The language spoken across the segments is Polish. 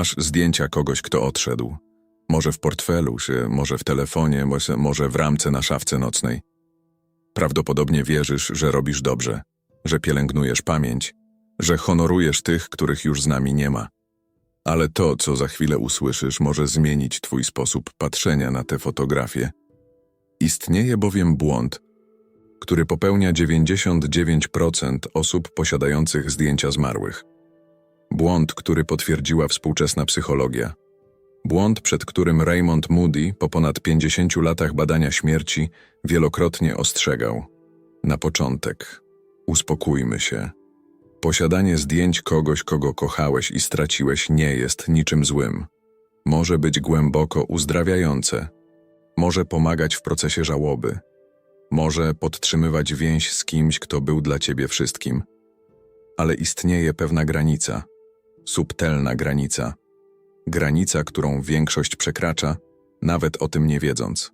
Masz zdjęcia kogoś, kto odszedł. Może w portfelu, czy może w telefonie, może w ramce na szafce nocnej. Prawdopodobnie wierzysz, że robisz dobrze, że pielęgnujesz pamięć, że honorujesz tych, których już z nami nie ma. Ale to, co za chwilę usłyszysz, może zmienić twój sposób patrzenia na te fotografie. Istnieje bowiem błąd, który popełnia 99% osób posiadających zdjęcia zmarłych. Błąd, który potwierdziła współczesna psychologia. Błąd, przed którym Raymond Moody po ponad 50 latach badania śmierci wielokrotnie ostrzegał. Na początek, uspokójmy się. Posiadanie zdjęć kogoś, kogo kochałeś i straciłeś, nie jest niczym złym. Może być głęboko uzdrawiające. Może pomagać w procesie żałoby. Może podtrzymywać więź z kimś, kto był dla ciebie wszystkim. Ale istnieje pewna granica, subtelna granica. Granica, którą większość przekracza, nawet o tym nie wiedząc.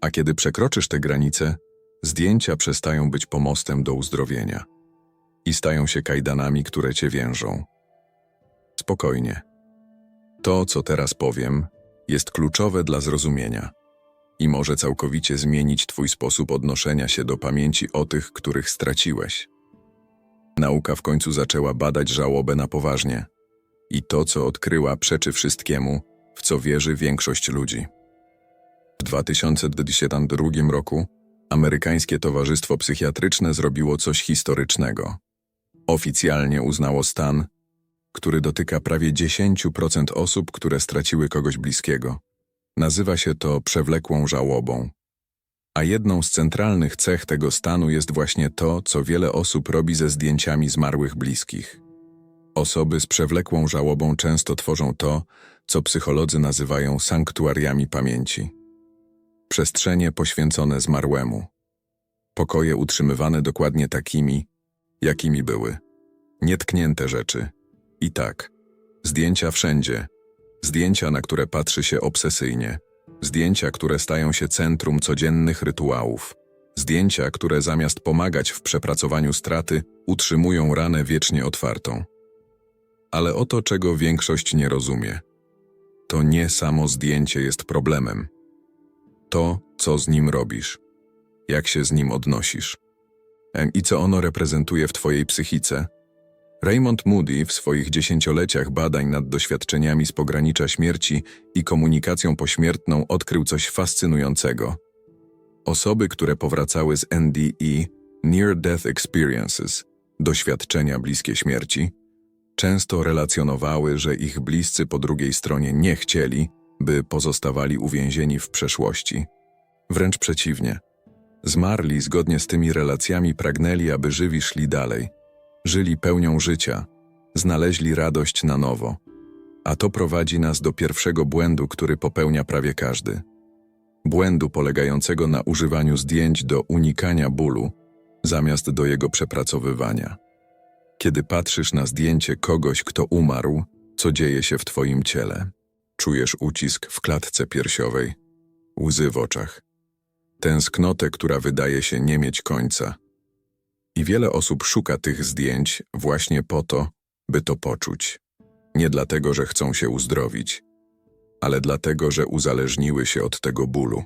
A kiedy przekroczysz tę granicę, zdjęcia przestają być pomostem do uzdrowienia i stają się kajdanami, które cię więżą. Spokojnie. To, co teraz powiem, jest kluczowe dla zrozumienia i może całkowicie zmienić twój sposób odnoszenia się do pamięci o tych, których straciłeś. Nauka w końcu zaczęła badać żałobę na poważnie i to, co odkryła, przeczy wszystkiemu, w co wierzy większość ludzi. W 2022 roku Amerykańskie Towarzystwo Psychiatryczne zrobiło coś historycznego. Oficjalnie uznało stan, który dotyka prawie 10% osób, które straciły kogoś bliskiego. Nazywa się to przewlekłą żałobą. A jedną z centralnych cech tego stanu jest właśnie to, co wiele osób robi ze zdjęciami zmarłych bliskich. Osoby z przewlekłą żałobą często tworzą to, co psycholodzy nazywają sanktuariami pamięci. Przestrzenie poświęcone zmarłemu. Pokoje utrzymywane dokładnie takimi, jakimi były. Nietknięte rzeczy. I tak. Zdjęcia wszędzie. Zdjęcia, na które patrzy się obsesyjnie. Zdjęcia, które stają się centrum codziennych rytuałów. Zdjęcia, które zamiast pomagać w przepracowaniu straty, utrzymują ranę wiecznie otwartą. Ale oto czego większość nie rozumie. To nie samo zdjęcie jest problemem. To, co z nim robisz, jak się z nim odnosisz em, i co ono reprezentuje w twojej psychice. Raymond Moody w swoich dziesięcioleciach badań nad doświadczeniami z pogranicza śmierci i komunikacją pośmiertną odkrył coś fascynującego. Osoby, które powracały z NDE, Near Death Experiences, doświadczenia bliskie śmierci, często relacjonowały, że ich bliscy po drugiej stronie nie chcieli, by pozostawali uwięzieni w przeszłości. Wręcz przeciwnie. Zmarli zgodnie z tymi relacjami pragnęli, aby żywi szli dalej. Żyli pełnią życia, znaleźli radość na nowo. A to prowadzi nas do pierwszego błędu, który popełnia prawie każdy. Błędu polegającego na używaniu zdjęć do unikania bólu, zamiast do jego przepracowywania. Kiedy patrzysz na zdjęcie kogoś, kto umarł, co dzieje się w twoim ciele? Czujesz ucisk w klatce piersiowej, łzy w oczach, tęsknotę, która wydaje się nie mieć końca. I wiele osób szuka tych zdjęć właśnie po to, by to poczuć. Nie dlatego, że chcą się uzdrowić, ale dlatego, że uzależniły się od tego bólu.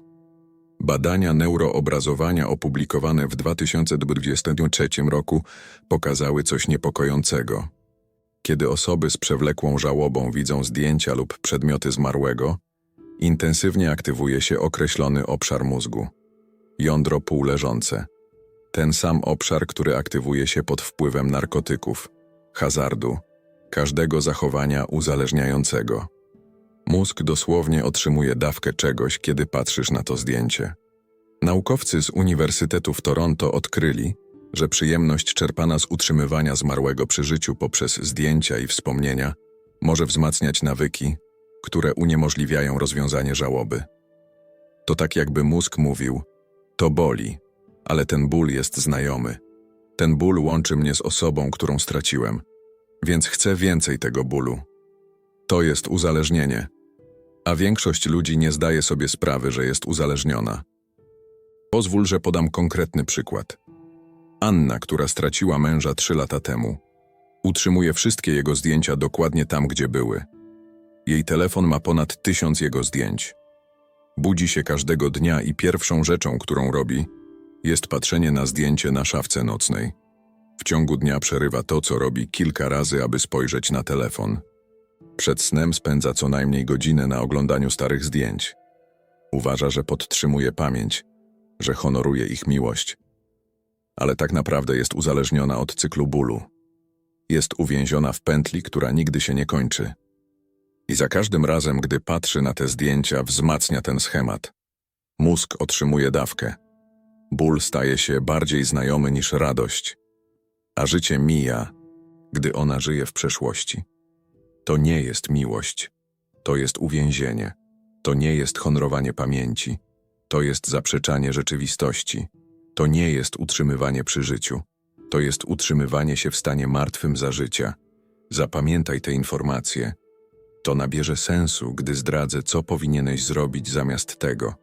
Badania neuroobrazowania opublikowane w 2023 roku pokazały coś niepokojącego. Kiedy osoby z przewlekłą żałobą widzą zdjęcia lub przedmioty zmarłego, intensywnie aktywuje się określony obszar mózgu jądro półleżące. Ten sam obszar, który aktywuje się pod wpływem narkotyków, hazardu, każdego zachowania uzależniającego. Mózg dosłownie otrzymuje dawkę czegoś, kiedy patrzysz na to zdjęcie. Naukowcy z Uniwersytetu w Toronto odkryli, że przyjemność czerpana z utrzymywania zmarłego przy życiu poprzez zdjęcia i wspomnienia może wzmacniać nawyki, które uniemożliwiają rozwiązanie żałoby. To tak jakby mózg mówił: To boli, ale ten ból jest znajomy. Ten ból łączy mnie z osobą, którą straciłem, więc chcę więcej tego bólu. To jest uzależnienie, a większość ludzi nie zdaje sobie sprawy, że jest uzależniona. Pozwól, że podam konkretny przykład. Anna, która straciła męża trzy lata temu, utrzymuje wszystkie jego zdjęcia dokładnie tam, gdzie były. Jej telefon ma ponad tysiąc jego zdjęć. Budzi się każdego dnia i pierwszą rzeczą, którą robi, jest patrzenie na zdjęcie na szafce nocnej. W ciągu dnia przerywa to, co robi kilka razy, aby spojrzeć na telefon. Przed snem spędza co najmniej godzinę na oglądaniu starych zdjęć. Uważa, że podtrzymuje pamięć, że honoruje ich miłość. Ale tak naprawdę jest uzależniona od cyklu bólu. Jest uwięziona w pętli, która nigdy się nie kończy. I za każdym razem, gdy patrzy na te zdjęcia, wzmacnia ten schemat. Mózg otrzymuje dawkę. Ból staje się bardziej znajomy niż radość, a życie mija, gdy ona żyje w przeszłości. To nie jest miłość, to jest uwięzienie, to nie jest honorowanie pamięci, to jest zaprzeczanie rzeczywistości, to nie jest utrzymywanie przy życiu, to jest utrzymywanie się w stanie martwym za życia. Zapamiętaj te informacje. To nabierze sensu, gdy zdradzę, co powinieneś zrobić zamiast tego.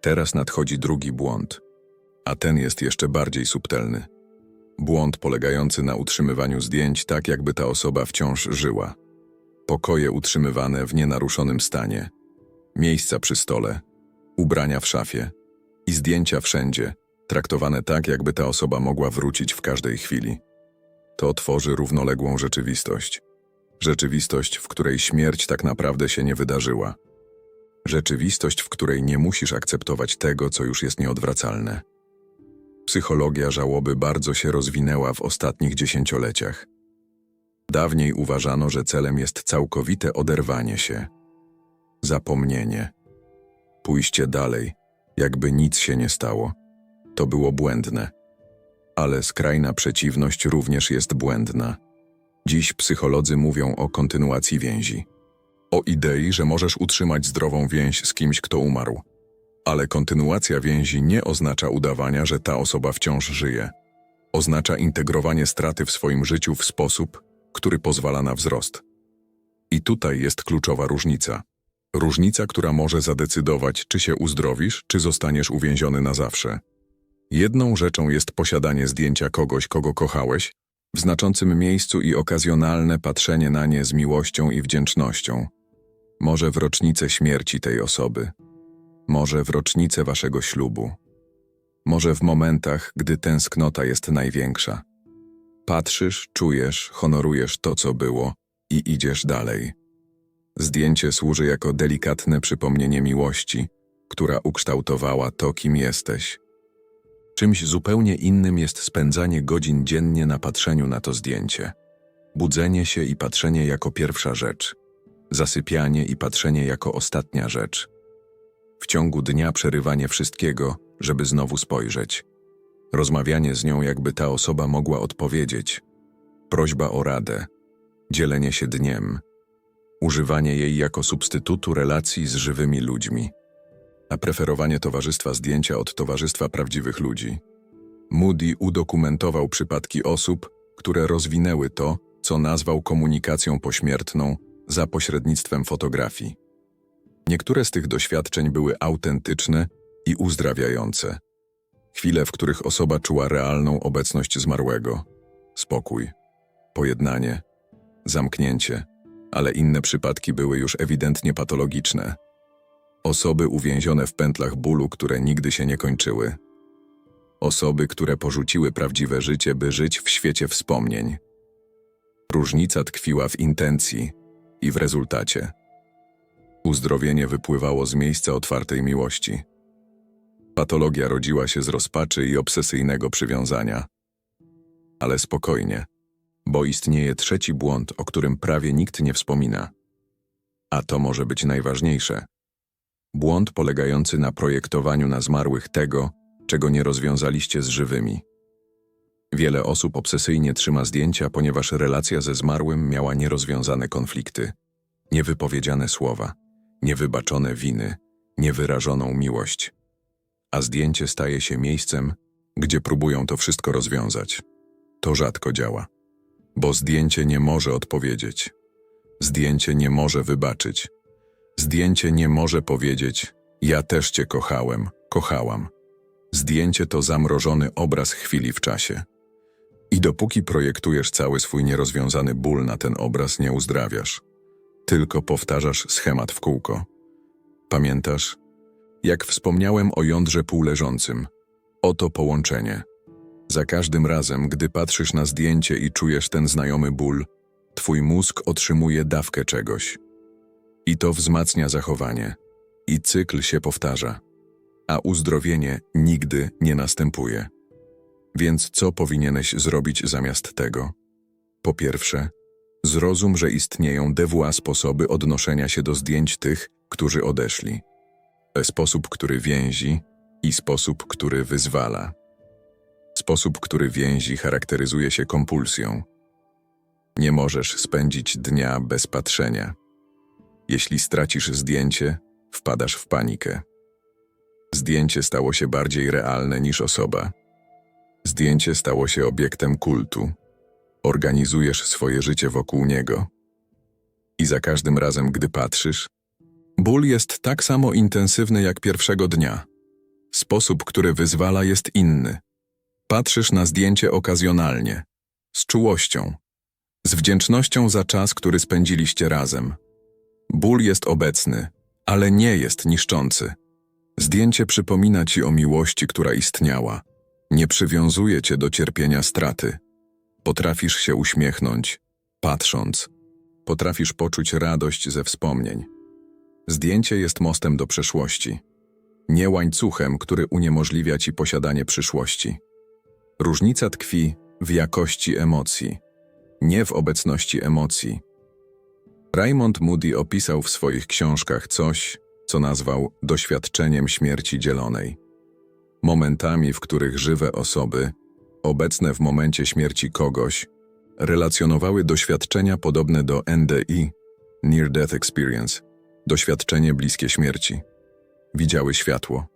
Teraz nadchodzi drugi błąd, a ten jest jeszcze bardziej subtelny. Błąd polegający na utrzymywaniu zdjęć tak, jakby ta osoba wciąż żyła. Pokoje utrzymywane w nienaruszonym stanie, miejsca przy stole, ubrania w szafie i zdjęcia wszędzie, traktowane tak, jakby ta osoba mogła wrócić w każdej chwili. To tworzy równoległą rzeczywistość. Rzeczywistość, w której śmierć tak naprawdę się nie wydarzyła. Rzeczywistość, w której nie musisz akceptować tego, co już jest nieodwracalne. Psychologia żałoby bardzo się rozwinęła w ostatnich dziesięcioleciach. Dawniej uważano, że celem jest całkowite oderwanie się, zapomnienie, pójście dalej, jakby nic się nie stało. To było błędne. Ale skrajna przeciwność również jest błędna. Dziś psycholodzy mówią o kontynuacji więzi. O idei, że możesz utrzymać zdrową więź z kimś, kto umarł. Ale kontynuacja więzi nie oznacza udawania, że ta osoba wciąż żyje. Oznacza integrowanie straty w swoim życiu w sposób, który pozwala na wzrost. I tutaj jest kluczowa różnica. Różnica, która może zadecydować, czy się uzdrowisz, czy zostaniesz uwięziony na zawsze. Jedną rzeczą jest posiadanie zdjęcia kogoś, kogo kochałeś, w znaczącym miejscu i okazjonalne patrzenie na nie z miłością i wdzięcznością. Może w rocznicę śmierci tej osoby, może w rocznicę waszego ślubu, może w momentach, gdy tęsknota jest największa. Patrzysz, czujesz, honorujesz to, co było i idziesz dalej. Zdjęcie służy jako delikatne przypomnienie miłości, która ukształtowała to, kim jesteś. Czymś zupełnie innym jest spędzanie godzin dziennie na patrzeniu na to zdjęcie. Budzenie się i patrzenie jako pierwsza rzecz. Zasypianie i patrzenie jako ostatnia rzecz. W ciągu dnia przerywanie wszystkiego, żeby znowu spojrzeć. Rozmawianie z nią, jakby ta osoba mogła odpowiedzieć. Prośba o radę. Dzielenie się dniem. Używanie jej jako substytutu relacji z żywymi ludźmi a preferowanie towarzystwa zdjęcia od towarzystwa prawdziwych ludzi. Moody udokumentował przypadki osób, które rozwinęły to, co nazwał komunikacją pośmiertną za pośrednictwem fotografii. Niektóre z tych doświadczeń były autentyczne i uzdrawiające. Chwile, w których osoba czuła realną obecność zmarłego, spokój, pojednanie, zamknięcie, ale inne przypadki były już ewidentnie patologiczne. Osoby uwięzione w pętlach bólu, które nigdy się nie kończyły. Osoby, które porzuciły prawdziwe życie, by żyć w świecie wspomnień. Różnica tkwiła w intencji i w rezultacie. Uzdrowienie wypływało z miejsca otwartej miłości. Patologia rodziła się z rozpaczy i obsesyjnego przywiązania. Ale spokojnie, bo istnieje trzeci błąd, o którym prawie nikt nie wspomina. A to może być najważniejsze. Błąd polegający na projektowaniu na zmarłych tego, czego nie rozwiązaliście z żywymi. Wiele osób obsesyjnie trzyma zdjęcia, ponieważ relacja ze zmarłym miała nierozwiązane konflikty, niewypowiedziane słowa, niewybaczone winy, niewyrażoną miłość. A zdjęcie staje się miejscem, gdzie próbują to wszystko rozwiązać. To rzadko działa, bo zdjęcie nie może odpowiedzieć. Zdjęcie nie może wybaczyć, Zdjęcie nie może powiedzieć: Ja też cię kochałem, kochałam. Zdjęcie to zamrożony obraz chwili w czasie. I dopóki projektujesz cały swój nierozwiązany ból na ten obraz, nie uzdrawiasz. Tylko powtarzasz schemat w kółko. Pamiętasz? Jak wspomniałem o jądrze półleżącym. Oto połączenie. Za każdym razem, gdy patrzysz na zdjęcie i czujesz ten znajomy ból, twój mózg otrzymuje dawkę czegoś. I to wzmacnia zachowanie. I cykl się powtarza. A uzdrowienie nigdy nie następuje. Więc co powinieneś zrobić zamiast tego? Po pierwsze, zrozum, że istnieją DWA sposoby odnoszenia się do zdjęć tych, którzy odeszli. Sposób, który więzi i sposób, który wyzwala. Sposób, który więzi, charakteryzuje się kompulsją. Nie możesz spędzić dnia bez patrzenia. Jeśli stracisz zdjęcie, wpadasz w panikę. Zdjęcie stało się bardziej realne niż osoba. Zdjęcie stało się obiektem kultu. Organizujesz swoje życie wokół niego. I za każdym razem, gdy patrzysz, ból jest tak samo intensywny jak pierwszego dnia. Sposób, który wyzwala, jest inny. Patrzysz na zdjęcie okazjonalnie, z czułością, z wdzięcznością za czas, który spędziliście razem. Ból jest obecny, ale nie jest niszczący. Zdjęcie przypomina ci o miłości, która istniała. Nie przywiązuje cię do cierpienia straty. Potrafisz się uśmiechnąć, patrząc. Potrafisz poczuć radość ze wspomnień. Zdjęcie jest mostem do przeszłości. Nie łańcuchem, który uniemożliwia ci posiadanie przyszłości. Różnica tkwi w jakości emocji, nie w obecności emocji. Raymond Moody opisał w swoich książkach coś, co nazwał doświadczeniem śmierci dzielonej. Momentami, w których żywe osoby, obecne w momencie śmierci kogoś, relacjonowały doświadczenia podobne do NDI, Near Death Experience, doświadczenie bliskie śmierci. Widziały światło,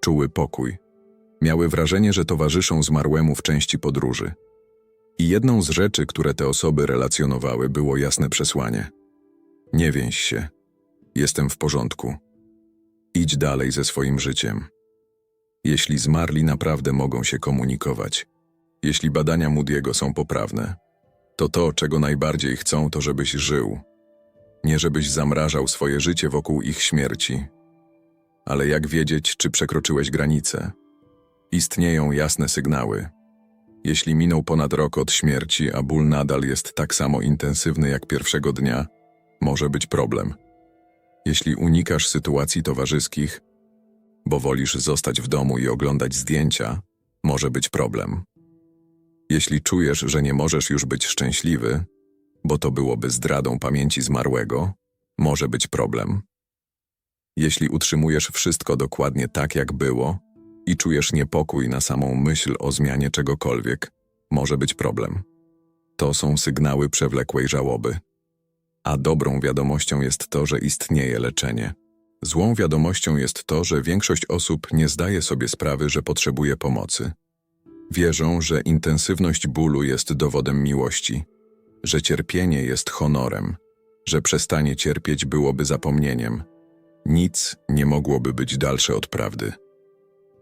czuły pokój, miały wrażenie, że towarzyszą zmarłemu w części podróży. I jedną z rzeczy, które te osoby relacjonowały, było jasne przesłanie. Nie więź się. Jestem w porządku. Idź dalej ze swoim życiem. Jeśli zmarli naprawdę mogą się komunikować, jeśli badania Moody'ego są poprawne, to to, czego najbardziej chcą, to żebyś żył. Nie żebyś zamrażał swoje życie wokół ich śmierci. Ale jak wiedzieć, czy przekroczyłeś granicę? Istnieją jasne sygnały. Jeśli minął ponad rok od śmierci, a ból nadal jest tak samo intensywny jak pierwszego dnia, może być problem. Jeśli unikasz sytuacji towarzyskich, bo wolisz zostać w domu i oglądać zdjęcia, może być problem. Jeśli czujesz, że nie możesz już być szczęśliwy, bo to byłoby zdradą pamięci zmarłego, może być problem. Jeśli utrzymujesz wszystko dokładnie tak, jak było i czujesz niepokój na samą myśl o zmianie czegokolwiek, może być problem. To są sygnały przewlekłej żałoby. A dobrą wiadomością jest to, że istnieje leczenie. Złą wiadomością jest to, że większość osób nie zdaje sobie sprawy, że potrzebuje pomocy. Wierzą, że intensywność bólu jest dowodem miłości, że cierpienie jest honorem, że przestanie cierpieć byłoby zapomnieniem. Nic nie mogłoby być dalsze od prawdy.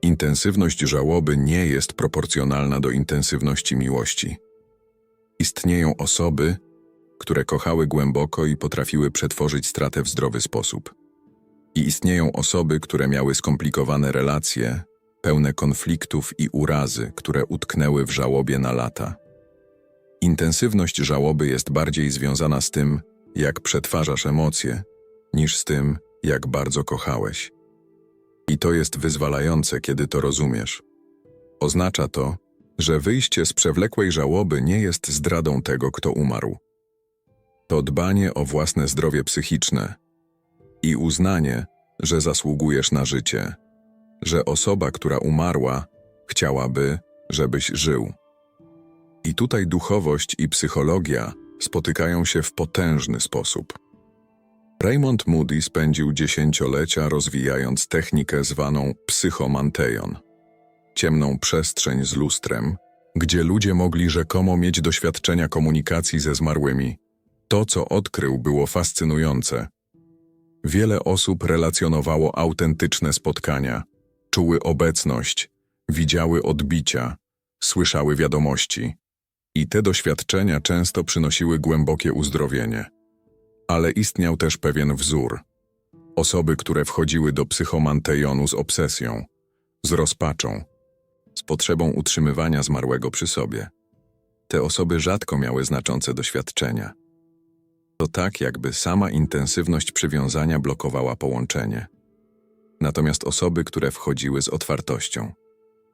Intensywność żałoby nie jest proporcjonalna do intensywności miłości. Istnieją osoby, które kochały głęboko i potrafiły przetworzyć stratę w zdrowy sposób. I istnieją osoby, które miały skomplikowane relacje, pełne konfliktów i urazy, które utknęły w żałobie na lata. Intensywność żałoby jest bardziej związana z tym, jak przetwarzasz emocje, niż z tym, jak bardzo kochałeś. I to jest wyzwalające, kiedy to rozumiesz. Oznacza to, że wyjście z przewlekłej żałoby nie jest zdradą tego, kto umarł. To dbanie o własne zdrowie psychiczne i uznanie, że zasługujesz na życie, że osoba, która umarła, chciałaby, żebyś żył. I tutaj duchowość i psychologia spotykają się w potężny sposób. Raymond Moody spędził dziesięciolecia rozwijając technikę zwaną psychomantejon, ciemną przestrzeń z lustrem, gdzie ludzie mogli rzekomo mieć doświadczenia komunikacji ze zmarłymi. To, co odkrył, było fascynujące. Wiele osób relacjonowało autentyczne spotkania, czuły obecność, widziały odbicia, słyszały wiadomości. I te doświadczenia często przynosiły głębokie uzdrowienie. Ale istniał też pewien wzór. Osoby, które wchodziły do psychomantejonu z obsesją, z rozpaczą, z potrzebą utrzymywania zmarłego przy sobie. Te osoby rzadko miały znaczące doświadczenia. To tak, jakby sama intensywność przywiązania blokowała połączenie. Natomiast osoby, które wchodziły z otwartością,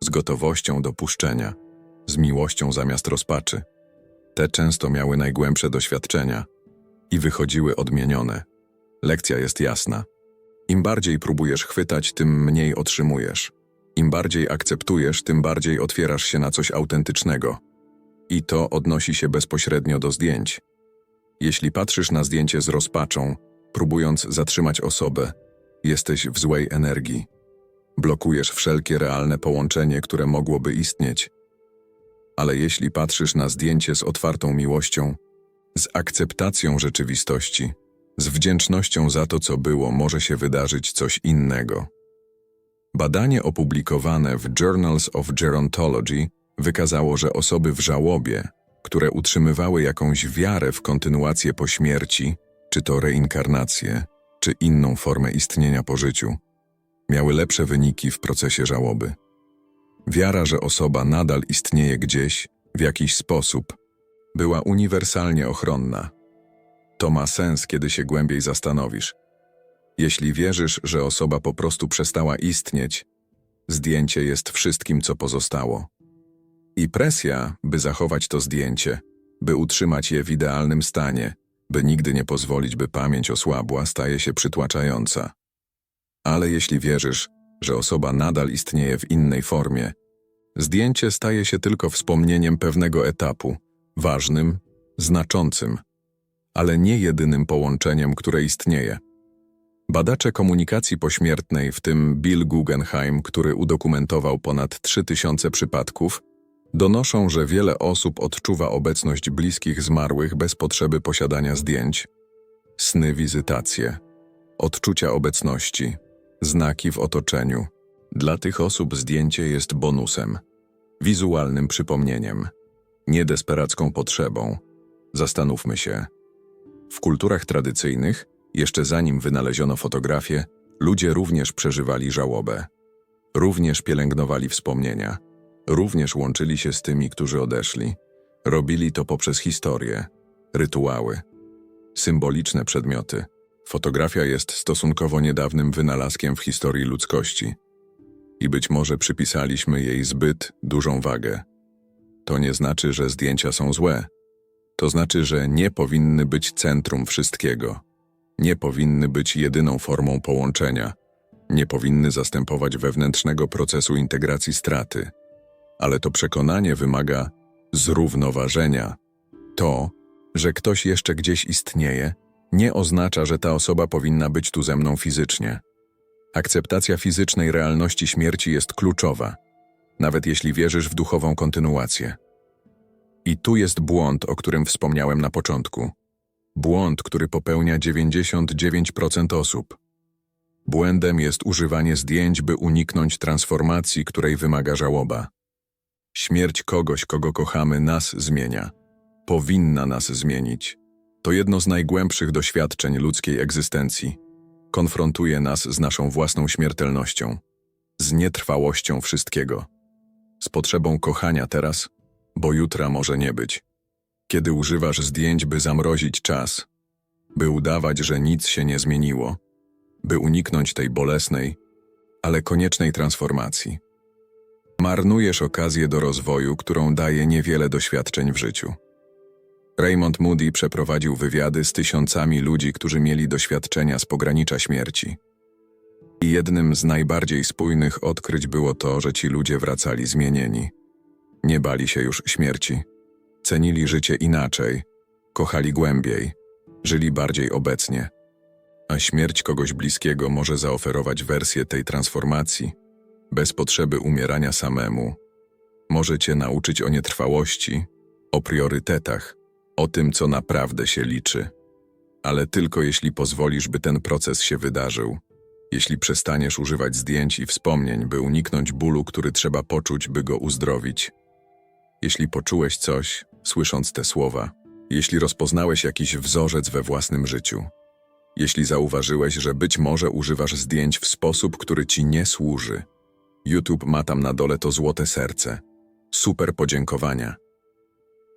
z gotowością do puszczenia, z miłością zamiast rozpaczy, te często miały najgłębsze doświadczenia i wychodziły odmienione. Lekcja jest jasna. Im bardziej próbujesz chwytać, tym mniej otrzymujesz. Im bardziej akceptujesz, tym bardziej otwierasz się na coś autentycznego. I to odnosi się bezpośrednio do zdjęć. Jeśli patrzysz na zdjęcie z rozpaczą, próbując zatrzymać osobę, jesteś w złej energii. Blokujesz wszelkie realne połączenie, które mogłoby istnieć. Ale jeśli patrzysz na zdjęcie z otwartą miłością, z akceptacją rzeczywistości, z wdzięcznością za to, co było, może się wydarzyć coś innego. Badanie opublikowane w Journals of Gerontology wykazało, że osoby w żałobie, które utrzymywały jakąś wiarę w kontynuację po śmierci, czy to reinkarnację, czy inną formę istnienia po życiu, miały lepsze wyniki w procesie żałoby. Wiara, że osoba nadal istnieje gdzieś, w jakiś sposób, była uniwersalnie ochronna. To ma sens, kiedy się głębiej zastanowisz. Jeśli wierzysz, że osoba po prostu przestała istnieć, zdjęcie jest wszystkim, co pozostało. I presja, by zachować to zdjęcie, by utrzymać je w idealnym stanie, by nigdy nie pozwolić, by pamięć osłabła, staje się przytłaczająca. Ale jeśli wierzysz, że osoba nadal istnieje w innej formie, zdjęcie staje się tylko wspomnieniem pewnego etapu, ważnym, znaczącym, ale nie jedynym połączeniem, które istnieje. Badacze komunikacji pośmiertnej, w tym Bill Guggenheim, który udokumentował ponad 3000 przypadków, donoszą, że wiele osób odczuwa obecność bliskich zmarłych bez potrzeby posiadania zdjęć. Sny, wizytacje, odczucia obecności, znaki w otoczeniu. Dla tych osób zdjęcie jest bonusem, wizualnym przypomnieniem, nie desperacką potrzebą. Zastanówmy się. W kulturach tradycyjnych, jeszcze zanim wynaleziono fotografię, ludzie również przeżywali żałobę. Również pielęgnowali wspomnienia. Również łączyli się z tymi, którzy odeszli. Robili to poprzez historię, rytuały, symboliczne przedmioty. Fotografia jest stosunkowo niedawnym wynalazkiem w historii ludzkości. I być może przypisaliśmy jej zbyt dużą wagę. To nie znaczy, że zdjęcia są złe. To znaczy, że nie powinny być centrum wszystkiego. Nie powinny być jedyną formą połączenia. Nie powinny zastępować wewnętrznego procesu integracji straty. Ale to przekonanie wymaga zrównoważenia. To, że ktoś jeszcze gdzieś istnieje, nie oznacza, że ta osoba powinna być tu ze mną fizycznie. Akceptacja fizycznej realności śmierci jest kluczowa, nawet jeśli wierzysz w duchową kontynuację. I tu jest błąd, o którym wspomniałem na początku. Błąd, który popełnia 99% osób. Błędem jest używanie zdjęć, by uniknąć transformacji, której wymaga żałoba. Śmierć kogoś, kogo kochamy, nas zmienia. Powinna nas zmienić. To jedno z najgłębszych doświadczeń ludzkiej egzystencji. Konfrontuje nas z naszą własną śmiertelnością, z nietrwałością wszystkiego, z potrzebą kochania teraz, bo jutra może nie być. Kiedy używasz zdjęć, by zamrozić czas, by udawać, że nic się nie zmieniło, by uniknąć tej bolesnej, ale koniecznej transformacji. Marnujesz okazję do rozwoju, którą daje niewiele doświadczeń w życiu. Raymond Moody przeprowadził wywiady z tysiącami ludzi, którzy mieli doświadczenia z pogranicza śmierci. I jednym z najbardziej spójnych odkryć było to, że ci ludzie wracali zmienieni. Nie bali się już śmierci. Cenili życie inaczej, kochali głębiej, żyli bardziej obecnie. A śmierć kogoś bliskiego może zaoferować wersję tej transformacji, bez potrzeby umierania samemu. Może cię nauczyć o nietrwałości, o priorytetach, o tym, co naprawdę się liczy. Ale tylko jeśli pozwolisz, by ten proces się wydarzył. Jeśli przestaniesz używać zdjęć i wspomnień, by uniknąć bólu, który trzeba poczuć, by go uzdrowić. Jeśli poczułeś coś, słysząc te słowa, Jeśli rozpoznałeś jakiś wzorzec we własnym życiu, jeśli zauważyłeś, że być może używasz zdjęć w sposób, który ci nie służy, YouTube ma tam na dole to złote serce. Super podziękowania.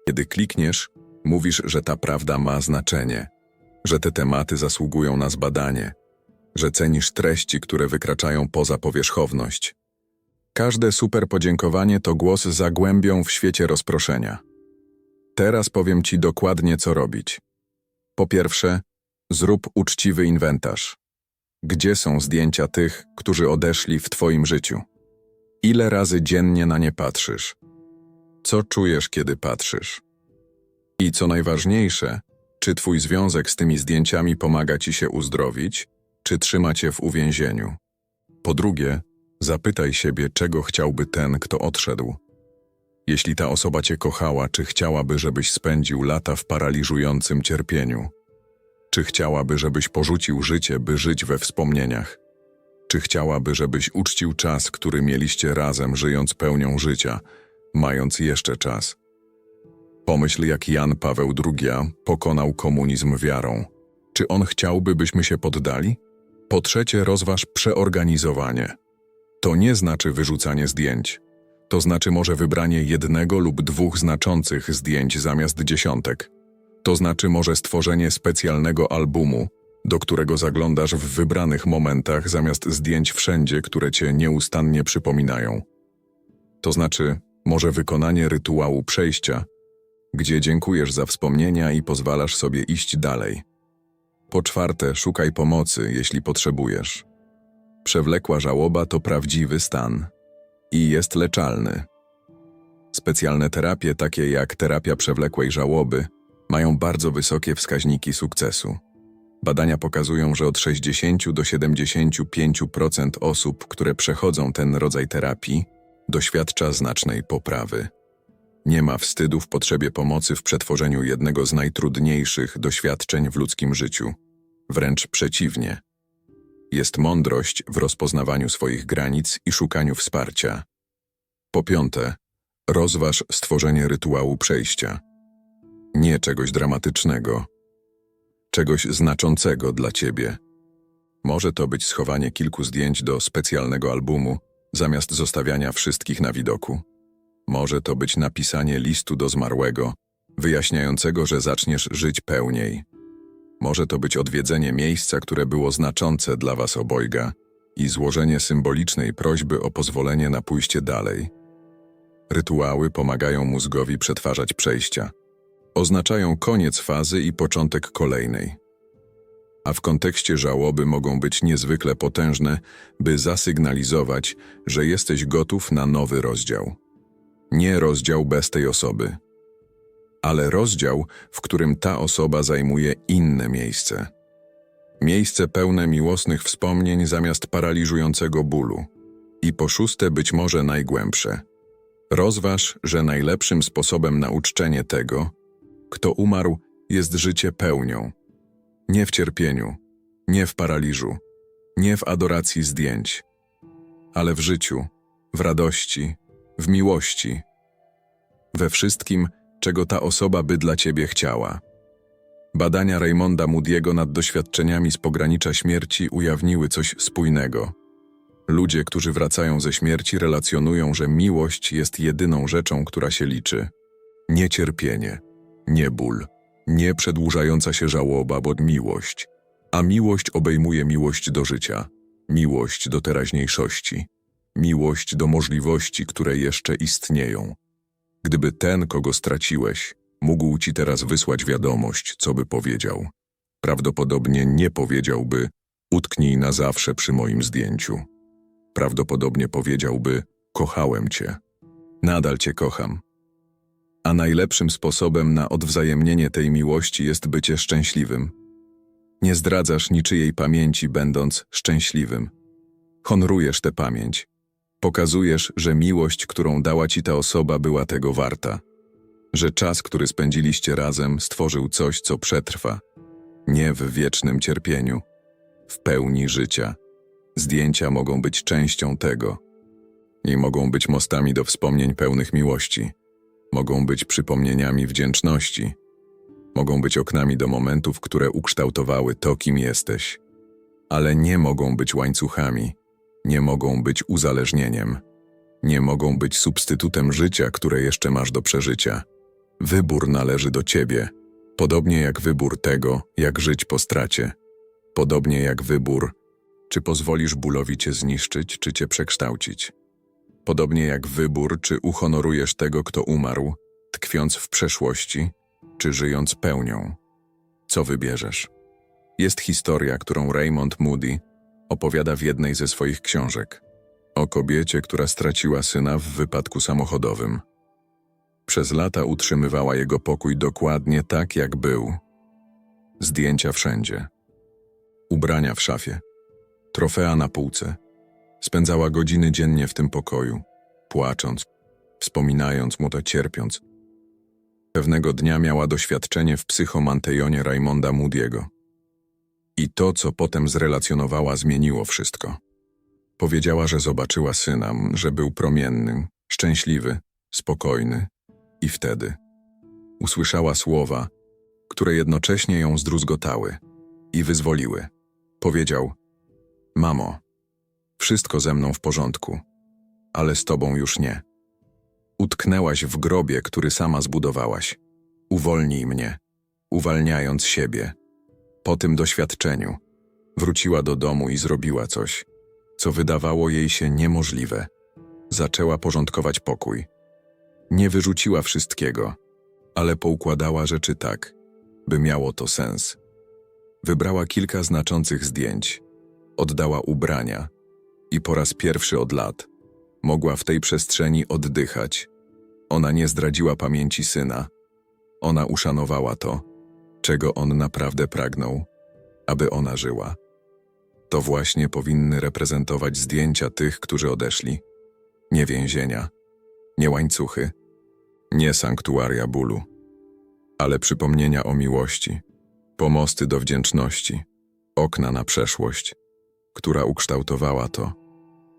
Kiedy klikniesz, mówisz, że ta prawda ma znaczenie, że te tematy zasługują na zbadanie, że cenisz treści, które wykraczają poza powierzchowność. Każde super podziękowanie to głos za głębią w świecie rozproszenia. Teraz powiem Ci dokładnie, co robić. Po pierwsze, zrób uczciwy inwentarz. Gdzie są zdjęcia tych, którzy odeszli w Twoim życiu? Ile razy dziennie na nie patrzysz? Co czujesz, kiedy patrzysz? I co najważniejsze, czy Twój związek z tymi zdjęciami pomaga Ci się uzdrowić, czy trzyma Cię w uwięzieniu? Po drugie, zapytaj siebie, czego chciałby ten, kto odszedł. Jeśli ta osoba Cię kochała, czy chciałaby, żebyś spędził lata w paraliżującym cierpieniu? Czy chciałaby, żebyś porzucił życie, by żyć we wspomnieniach? Czy chciałaby, żebyś uczcił czas, który mieliście razem, żyjąc pełnią życia, mając jeszcze czas? Pomyśl, jak Jan Paweł II pokonał komunizm wiarą. Czy on chciałby, byśmy się poddali? Po trzecie, rozważ przeorganizowanie. To nie znaczy wyrzucanie zdjęć. To znaczy może wybranie jednego lub dwóch znaczących zdjęć zamiast dziesiątek. To znaczy może stworzenie specjalnego albumu, do którego zaglądasz w wybranych momentach zamiast zdjęć wszędzie, które cię nieustannie przypominają. To znaczy może wykonanie rytuału przejścia, gdzie dziękujesz za wspomnienia i pozwalasz sobie iść dalej. Po czwarte, szukaj pomocy, jeśli potrzebujesz. Przewlekła żałoba to prawdziwy stan i jest leczalny. Specjalne terapie, takie jak terapia przewlekłej żałoby, mają bardzo wysokie wskaźniki sukcesu. Badania pokazują, że od 60 do 75% osób, które przechodzą ten rodzaj terapii, doświadcza znacznej poprawy. Nie ma wstydu w potrzebie pomocy w przetworzeniu jednego z najtrudniejszych doświadczeń w ludzkim życiu. Wręcz przeciwnie. Jest mądrość w rozpoznawaniu swoich granic i szukaniu wsparcia. Po piąte, rozważ stworzenie rytuału przejścia. Nie czegoś dramatycznego, czegoś znaczącego dla ciebie. Może to być schowanie kilku zdjęć do specjalnego albumu, zamiast zostawiania wszystkich na widoku. Może to być napisanie listu do zmarłego, wyjaśniającego, że zaczniesz żyć pełniej. Może to być odwiedzenie miejsca, które było znaczące dla was obojga i złożenie symbolicznej prośby o pozwolenie na pójście dalej. Rytuały pomagają mózgowi przetwarzać przejścia. Oznaczają koniec fazy i początek kolejnej. A w kontekście żałoby mogą być niezwykle potężne, by zasygnalizować, że jesteś gotów na nowy rozdział. Nie rozdział bez tej osoby, ale rozdział, w którym ta osoba zajmuje inne miejsce. Miejsce pełne miłosnych wspomnień zamiast paraliżującego bólu. I po szóste, być może najgłębsze. Rozważ, że najlepszym sposobem na uczczenie tego, kto umarł, jest życie pełnią. Nie w cierpieniu, nie w paraliżu, nie w adoracji zdjęć, ale w życiu, w radości, w miłości, we wszystkim, czego ta osoba by dla ciebie chciała. Badania Raymonda Moody'ego nad doświadczeniami z pogranicza śmierci ujawniły coś spójnego. Ludzie, którzy wracają ze śmierci, relacjonują, że miłość jest jedyną rzeczą, która się liczy. Nie cierpienie, nie ból, nie przedłużająca się żałoba, bo miłość. A miłość obejmuje miłość do życia, miłość do teraźniejszości, miłość do możliwości, które jeszcze istnieją. Gdyby ten, kogo straciłeś, mógł ci teraz wysłać wiadomość, co by powiedział. Prawdopodobnie nie powiedziałby, utknij na zawsze przy moim zdjęciu. Prawdopodobnie powiedziałby, kochałem cię. Nadal cię kocham. A najlepszym sposobem na odwzajemnienie tej miłości jest bycie szczęśliwym. Nie zdradzasz niczyjej pamięci, będąc szczęśliwym. Honorujesz tę pamięć, Pokazujesz, że miłość, którą dała ci ta osoba, była tego warta. Że czas, który spędziliście razem, stworzył coś, co przetrwa. Nie w wiecznym cierpieniu, w pełni życia. Zdjęcia mogą być częścią tego. I mogą być mostami do wspomnień pełnych miłości. Mogą być przypomnieniami wdzięczności. Mogą być oknami do momentów, które ukształtowały to, kim jesteś. Ale nie mogą być łańcuchami, nie mogą być uzależnieniem, nie mogą być substytutem życia, które jeszcze masz do przeżycia. Wybór należy do ciebie, podobnie jak wybór tego, jak żyć po stracie. Podobnie jak wybór, czy pozwolisz bólowi cię zniszczyć, czy cię przekształcić. Podobnie jak wybór, czy uhonorujesz tego, kto umarł, tkwiąc w przeszłości, czy żyjąc pełnią. Co wybierzesz? Jest historia, którą Raymond Moody opowiada w jednej ze swoich książek o kobiecie, która straciła syna w wypadku samochodowym. Przez lata utrzymywała jego pokój dokładnie tak, jak był. Zdjęcia wszędzie. Ubrania w szafie. Trofea na półce. Spędzała godziny dziennie w tym pokoju, płacząc, wspominając mu to cierpiąc. Pewnego dnia miała doświadczenie w psychomantejonie Raymonda Moody'ego. I to, co potem zrelacjonowała, zmieniło wszystko. Powiedziała, że zobaczyła syna, że był promienny, szczęśliwy, spokojny. I wtedy usłyszała słowa, które jednocześnie ją zdruzgotały i wyzwoliły. Powiedział: Mamo, wszystko ze mną w porządku, ale z tobą już nie. Utknęłaś w grobie, który sama zbudowałaś. Uwolnij mnie, uwalniając siebie. Po tym doświadczeniu wróciła do domu i zrobiła coś, co wydawało jej się niemożliwe. Zaczęła porządkować pokój. Nie wyrzuciła wszystkiego, ale poukładała rzeczy tak, by miało to sens. Wybrała kilka znaczących zdjęć, oddała ubrania i po raz pierwszy od lat mogła w tej przestrzeni oddychać. Ona nie zdradziła pamięci syna. Ona uszanowała to, czego on naprawdę pragnął, aby ona żyła. To właśnie powinny reprezentować zdjęcia tych, którzy odeszli. Nie więzienia, nie łańcuchy, nie sanktuaria bólu, ale przypomnienia o miłości, pomosty do wdzięczności, okna na przeszłość, która ukształtowała to,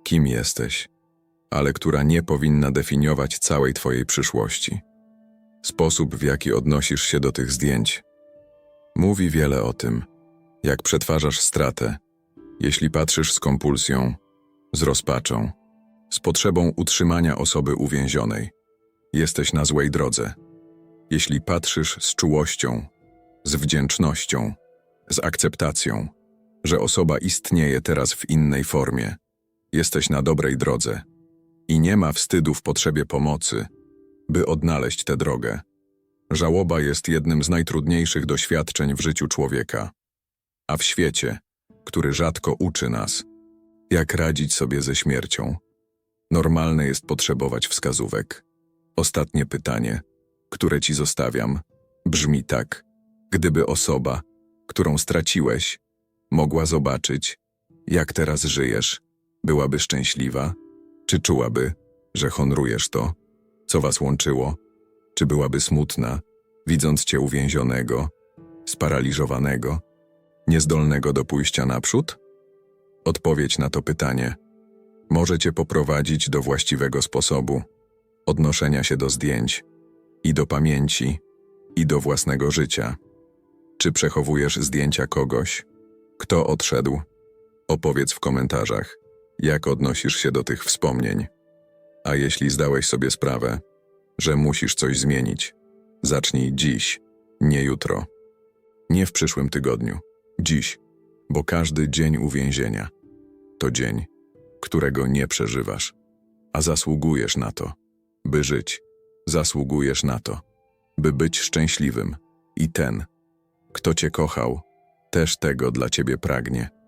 kim jesteś, ale która nie powinna definiować całej Twojej przyszłości. Sposób, w jaki odnosisz się do tych zdjęć, mówi wiele o tym, jak przetwarzasz stratę, jeśli patrzysz z kompulsją, z rozpaczą, z potrzebą utrzymania osoby uwięzionej. Jesteś na złej drodze. Jeśli patrzysz z czułością, z wdzięcznością, z akceptacją, że osoba istnieje teraz w innej formie, jesteś na dobrej drodze i nie ma wstydu w potrzebie pomocy, by odnaleźć tę drogę. Żałoba jest jednym z najtrudniejszych doświadczeń w życiu człowieka, a w świecie, który rzadko uczy nas, jak radzić sobie ze śmiercią, normalne jest potrzebować wskazówek. Ostatnie pytanie, które ci zostawiam, brzmi tak: gdyby osoba, którą straciłeś, mogła zobaczyć, jak teraz żyjesz, byłaby szczęśliwa? Czy czułaby, że honorujesz to, co was łączyło? Czy byłaby smutna, widząc cię uwięzionego, sparaliżowanego, niezdolnego do pójścia naprzód? Odpowiedź na to pytanie może cię poprowadzić do właściwego sposobu odnoszenia się do zdjęć i do pamięci i do własnego życia. Czy przechowujesz zdjęcia kogoś, kto odszedł? Opowiedz w komentarzach, jak odnosisz się do tych wspomnień. A jeśli zdałeś sobie sprawę, że musisz coś zmienić, zacznij dziś, nie jutro. Nie w przyszłym tygodniu, dziś, bo każdy dzień uwięzienia to dzień, którego nie przeżywasz, a zasługujesz na to, by żyć. Zasługujesz na to, by być szczęśliwym i ten, kto cię kochał, też tego dla ciebie pragnie.